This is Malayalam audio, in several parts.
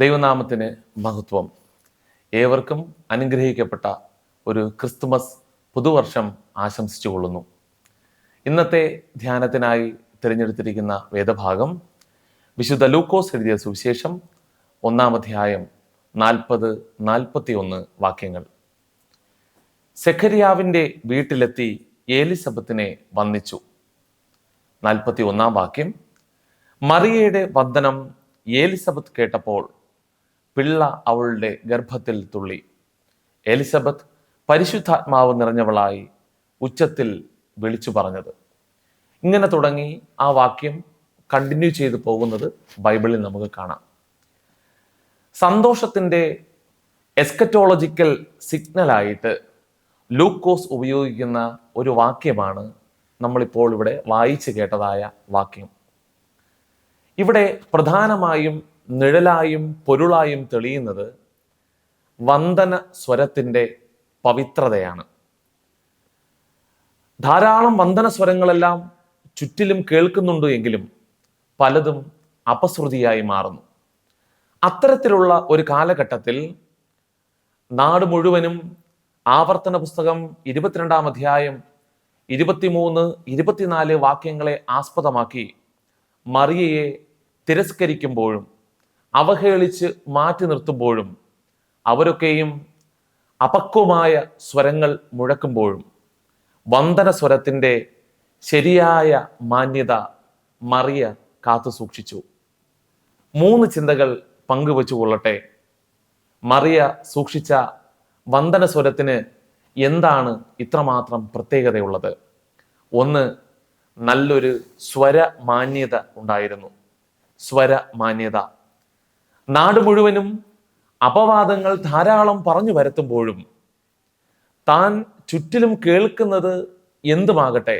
ദൈവനാമത്തിന് മഹത്വം. ഏവർക്കും അനുഗ്രഹിക്കപ്പെട്ട ഒരു ക്രിസ്തുമസ് പുതുവർഷം ആശംസിച്ചു കൊള്ളുന്നു ഇന്നത്തെ ധ്യാനത്തിനായി തിരഞ്ഞെടുത്തിരിക്കുന്ന വേദഭാഗം വിശുദ്ധ ലൂക്കോസ് എഴുതിയ സുവിശേഷം ഒന്നാം അധ്യായം നാൽപ്പത് നാൽപ്പത്തി ഒന്ന് വാക്യങ്ങൾ. സെഖരിയാവിന്റെ വീട്ടിലെത്തി ഏലിസബത്തിനെ വന്ദിച്ചു. നാൽപ്പത്തി ഒന്നാം വാക്യം മറിയയുടെ വന്ദനം ഏലിസബത്ത് കേട്ടപ്പോൾ പിള്ള അവളുടെ ഗർഭത്തിൽ തുള്ളി. എലിസബത്ത് പരിശുദ്ധാത്മാവ് നിറഞ്ഞവളായി ഉച്ചത്തിൽ വിളിച്ചു പറഞ്ഞത്. ഇങ്ങനെ തുടങ്ങി ആ വാക്യം കണ്ടിന്യൂ ചെയ്തു പോകുന്നത് ബൈബിളിൽ നമുക്ക് കാണാം. സന്തോഷത്തിന്റെ എസ്കറ്റോളജിക്കൽ സിഗ്നലായിട്ട് ലൂക്കോസ് ഉപയോഗിക്കുന്ന ഒരു വാക്യമാണ് നമ്മളിപ്പോൾ ഇവിടെ വായിച്ചു കേട്ടതായ വാക്യം. ഇവിടെ പ്രധാനമായും നിഴലായും പൊരുളായും തെളിയുന്നത് വന്ദന സ്വരത്തിന്റെ പവിത്രതയാണ്. ധാരാളം വന്ദന സ്വരങ്ങളെല്ലാം ചുറ്റിലും കേൾക്കുന്നുണ്ട് എങ്കിലും പലതും അപശ്രുതിയായി മാറുന്നു. അത്തരത്തിലുള്ള ഒരു കാലഘട്ടത്തിൽ നാട് മുഴുവനും ആവർത്തന പുസ്തകം ഇരുപത്തിരണ്ടാം അധ്യായം ഇരുപത്തിമൂന്ന് ഇരുപത്തിനാല് വാക്യങ്ങളെ ആസ്പദമാക്കി മറിയയെ തിരസ്കരിക്കുമ്പോഴും അവഹേളിച്ച് മാറ്റി നിർത്തുമ്പോഴും അവരൊക്കെയും അപക്വമായ സ്വരങ്ങൾ മുഴക്കുമ്പോഴും വന്ദന സ്വരത്തിന്റെ ശരിയായ മാന്യത മറിയ കാത്തു സൂക്ഷിച്ചു. മൂന്ന് ചിന്തകൾ പങ്കുവച്ചു കൊള്ളട്ടെ. മറിയ സൂക്ഷിച്ച വന്ദന സ്വരത്തിന് എന്താണ് ഇത്രമാത്രം പ്രത്യേകതയുള്ളത്? ഒന്ന് നല്ലൊരു സ്വര മാന്യത ഉണ്ടായിരുന്നു. സ്വര മാന്യത നാട് മുഴുവനും അപവാദങ്ങൾ ധാരാളം പറഞ്ഞു വരുത്തുമ്പോഴും താൻ ചുറ്റിലും കേൾക്കുന്നത് എന്തുമാകട്ടെ?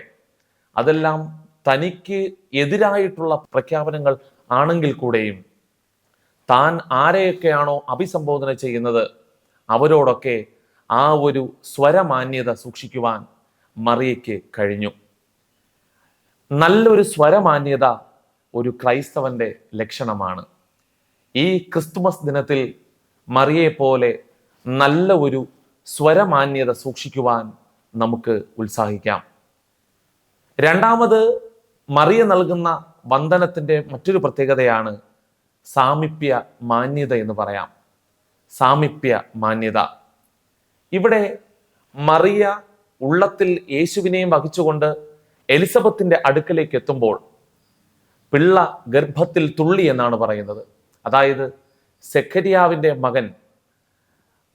അതെല്ലാം തനിക്ക് എതിരായിട്ടുള്ള പ്രഖ്യാപനങ്ങൾ ആണെങ്കിൽ കൂടെയും താൻ ആരെയൊക്കെയാണോ അഭിസംബോധന ചെയ്യുന്നത് അവരോടൊക്കെ ആ ഒരു സ്വരമാന്യത സൂക്ഷിക്കുവാൻ മറിയയ്ക്ക് കഴിഞ്ഞു. നല്ലൊരു സ്വരമാന്യത ഒരു ക്രൈസ്തവന്റെ ലക്ഷണമാണ്. ഈ ക്രിസ്തുമസ് ദിനത്തിൽ മറിയെ പോലെ നല്ല ഒരു സ്വരമാന്യത സൂക്ഷിക്കുവാൻ നമുക്ക് ഉത്സാഹിക്കാം. രണ്ടാമത് മറിയ നൽകുന്ന വന്ദനത്തിന്റെ മറ്റൊരു പ്രത്യേകതയാണ് സാമീപ്യ മാന്യത എന്ന് പറയാം. സാമീപ്യ മാന്യത. ഇവിടെ മറിയ ഉള്ളത്തിൽ യേശുവിനെയും വഹിച്ചുകൊണ്ട് എലിസബത്തിന്റെ അടുക്കലേക്ക് എത്തുമ്പോൾ പിള്ള ഗർഭത്തിൽ തുള്ളി എന്നാണ് പറയുന്നത്. അതായത് സെഖരിയാവിന്റെ മകൻ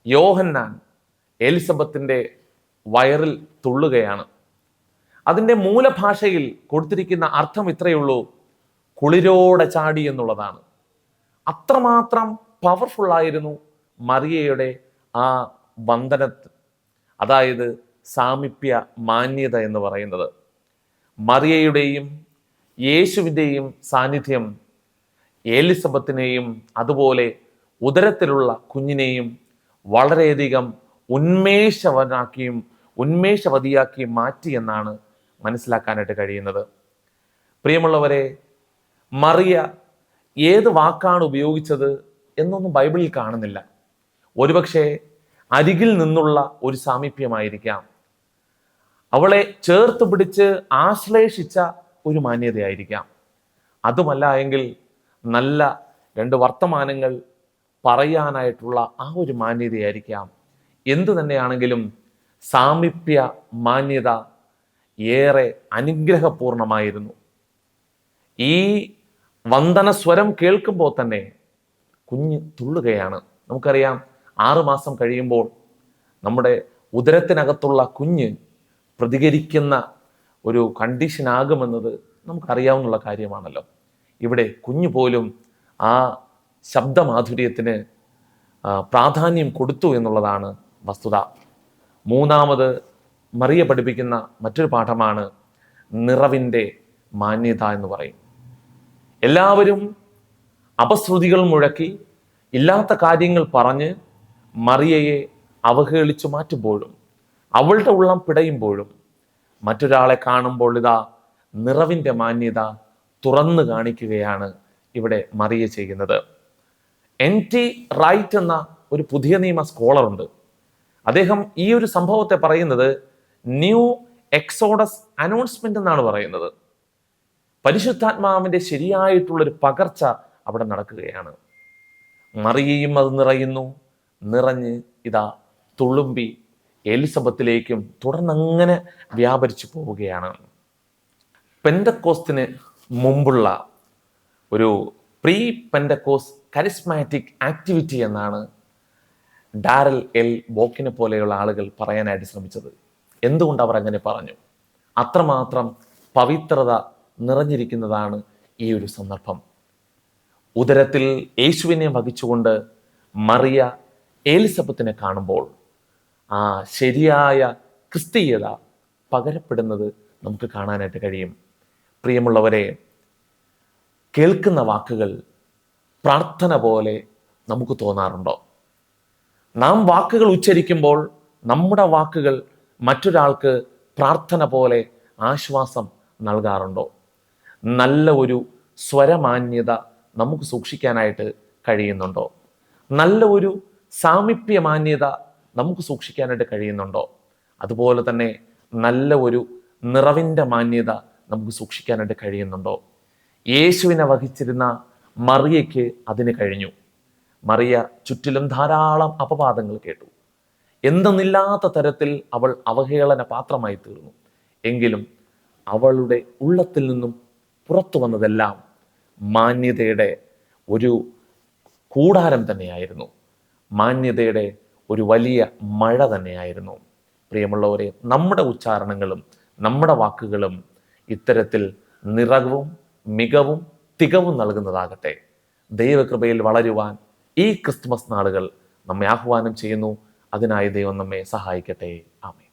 യോഹന്നാൻ എലിസബത്തിന്റെ വയറിൽ തുള്ളുകയാണ്. അതിന്റെ മൂലഭാഷയിൽ കൊടുത്തിരിക്കുന്ന അർത്ഥം ഇത്രയേ ഉള്ളൂ കുളിരോടെ ചാടി എന്നുള്ളതാണ്. അത്രമാത്രം പവർഫുൾ ആയിരുന്നു മറിയയുടെ ആ വന്ദനത്ത് അതായത് സാമീപ്യ മാന്യത എന്ന് പറയുന്നത്. മറിയയുടെയും യേശുവിന്റെയും സാന്നിധ്യം എലിസബത്തിനെയും അതുപോലെ ഉദരത്തിലുള്ള കുഞ്ഞിനെയും വളരെയധികം ഉന്മേഷവനാക്കിയും ഉന്മേഷവതിയാക്കിയും മാറ്റി എന്നാണ് മനസ്സിലാക്കാനായിട്ട് കഴിയുന്നത്. പ്രിയമുള്ളവരെ മറിയ ഏത് വാക്കാണ് ഉപയോഗിച്ചത് എന്നൊന്നും ബൈബിളിൽ കാണുന്നില്ല. ഒരുപക്ഷെ അരികിൽ നിന്നുള്ള ഒരു സാമീപ്യമായിരിക്കാം. അവളെ ചേർത്ത് പിടിച്ച് ആശ്ലേഷിച്ച ഒരു മാന്യതയായിരിക്കാം. അതുമല്ല എങ്കിൽ നല്ല രണ്ട് വർത്തമാനങ്ങൾ പറയാനായിട്ടുള്ള ആ ഒരു മാന്യതയായിരിക്കാം. എന്തു തന്നെയാണെങ്കിലും സാമീപ്യ മാന്യത ഏറെ അനുഗ്രഹപൂർണമായിരുന്നു. ഈ വന്ദന സ്വരം കേൾക്കുമ്പോൾ തന്നെ കുഞ്ഞ് തുള്ളുകയാണ്. നമുക്കറിയാം ആറുമാസം കഴിയുമ്പോൾ നമ്മുടെ ഉദരത്തിനകത്തുള്ള കുഞ്ഞ് പ്രതികരിക്കുന്ന ഒരു കണ്ടീഷനാകുമെന്നത് നമുക്കറിയാവുന്ന കാര്യമാണല്ലോ. ഇവിടെ കുഞ്ഞു പോലും ആ ശബ്ദമാധുര്യത്തിന് പ്രാധാന്യം കൊടുത്തു എന്നുള്ളതാണ് വസ്തുത. മൂന്നാമത് മറിയ പഠിപ്പിക്കുന്ന മറ്റൊരു പാഠമാണ് നിറവിന്റെ മാന്യത എന്ന് പറയും. എല്ലാവരും അപശ്രുതികൾ മുഴക്കി ഇല്ലാത്ത കാര്യങ്ങൾ പറഞ്ഞ് മറിയയെ അവഹേളിച്ചു മാറ്റുമ്പോഴും അവളുടെ ഉള്ളം പിടയുമ്പോഴും മറ്റൊരാളെ കാണുമ്പോൾ ഇതാ നിറവിന്റെ മാന്യത തുറന്നു കാണിക്കുകയാണ് ഇവിടെ മറിയ ചെയ്യുന്നത്. എൻ ടി റൈറ്റ് എന്ന ഒരു പുതിയ നിയമ സ്കോളറുണ്ട്. അദ്ദേഹം ഈ ഒരു സംഭവത്തെ പറയുന്നത് ന്യൂ എക്സോഡസ് അനൗൺസ്മെന്റ് എന്നാണ് പറയുന്നത്. പരിശുദ്ധാത്മാവിന്റെ ശരിയായിട്ടുള്ളൊരു പകർച്ച അവിടെ നടക്കുകയാണ്. മറിയയും അത് നിറയുന്നു. നിറഞ്ഞ് ഇതാ തുളുമ്പി എലിസബത്തിലേക്കും തുടർന്നങ്ങനെ വ്യാപരിച്ചു പോവുകയാണ്. പെൻഡക്കോസ്തിന് മുമ്പുള്ള ഒരു പ്രീ പെൻഡക്കോസ് കരിസ്മാറ്റിക് ആക്ടിവിറ്റി എന്നാണ് ഡാരൽ എൽ ബോക്കിനെ പോലെയുള്ള ആളുകൾ പറയാനായിട്ട് ശ്രമിച്ചത്. എന്തുകൊണ്ട് അവർ അങ്ങനെ പറഞ്ഞു? അത്രമാത്രം പവിത്രത നിറഞ്ഞിരിക്കുന്നതാണ് ഈ ഒരു സന്ദർഭം. ഉദരത്തിൽ യേശുവിനെ വഹിച്ചുകൊണ്ട് മറിയ ഏലിസബത്തിനെ കാണുമ്പോൾ ആ ശരിയായ ക്രിസ്തീയത പകരപ്പെടുന്നത് നമുക്ക് കാണാനായിട്ട് കഴിയും. പ്രിയമുള്ളവരെ കേൾക്കുന്ന വാക്കുകൾ പ്രാർത്ഥന പോലെ നമുക്ക് തോന്നാറുണ്ടോ? നാം വാക്കുകൾ ഉച്ചരിക്കുമ്പോൾ നമ്മുടെ വാക്കുകൾ മറ്റൊരാൾക്ക് പ്രാർത്ഥന പോലെ ആശ്വാസം നൽകാറുണ്ടോ? നല്ല ഒരു സ്വരമാന്യത നമുക്ക് സൂക്ഷിക്കാനായിട്ട് കഴിയുന്നുണ്ടോ? നല്ല ഒരു സാമീപ്യമാന്യത നമുക്ക് സൂക്ഷിക്കാനായിട്ട് കഴിയുന്നുണ്ടോ? അതുപോലെ തന്നെ നല്ല ഒരു നിറവിന്റെ മാന്യത നമുക്ക് സൂക്ഷിക്കാനായിട്ട് കഴിയുന്നുണ്ടോ? യേശുവിനെ വഹിച്ചിരുന്ന മറിയയ്ക്ക് അതിന് കഴിഞ്ഞു. മറിയ ചുറ്റിലും ധാരാളം അപവാദങ്ങൾ കേട്ടു. എന്തെന്നില്ലാത്ത തരത്തിൽ അവൾ അവഹേളന പാത്രമായി തീർന്നു. എങ്കിലും അവളുടെ ഉള്ളത്തിൽ നിന്നും പുറത്തു വന്നതെല്ലാം മാന്യതയുടെ ഒരു കൂടാരം തന്നെയായിരുന്നു. മാന്യതയുടെ ഒരു വലിയ മഴ തന്നെയായിരുന്നു. പ്രിയമുള്ളവരെ നമ്മുടെ ഉച്ചാരണങ്ങളും നമ്മുടെ വാക്കുകളും ഇത്തരത്തിൽ നിറവും മികവും തികവും നൽകുന്നതാകട്ടെ. ദൈവകൃപയിൽ വളരുവാൻ ഈ ക്രിസ്തുമസ് നാളുകൾ നമ്മെ ആഹ്വാനം ചെയ്യുന്നു. അതിനായി ദൈവം നമ്മെ സഹായിക്കട്ടെ. ആമേ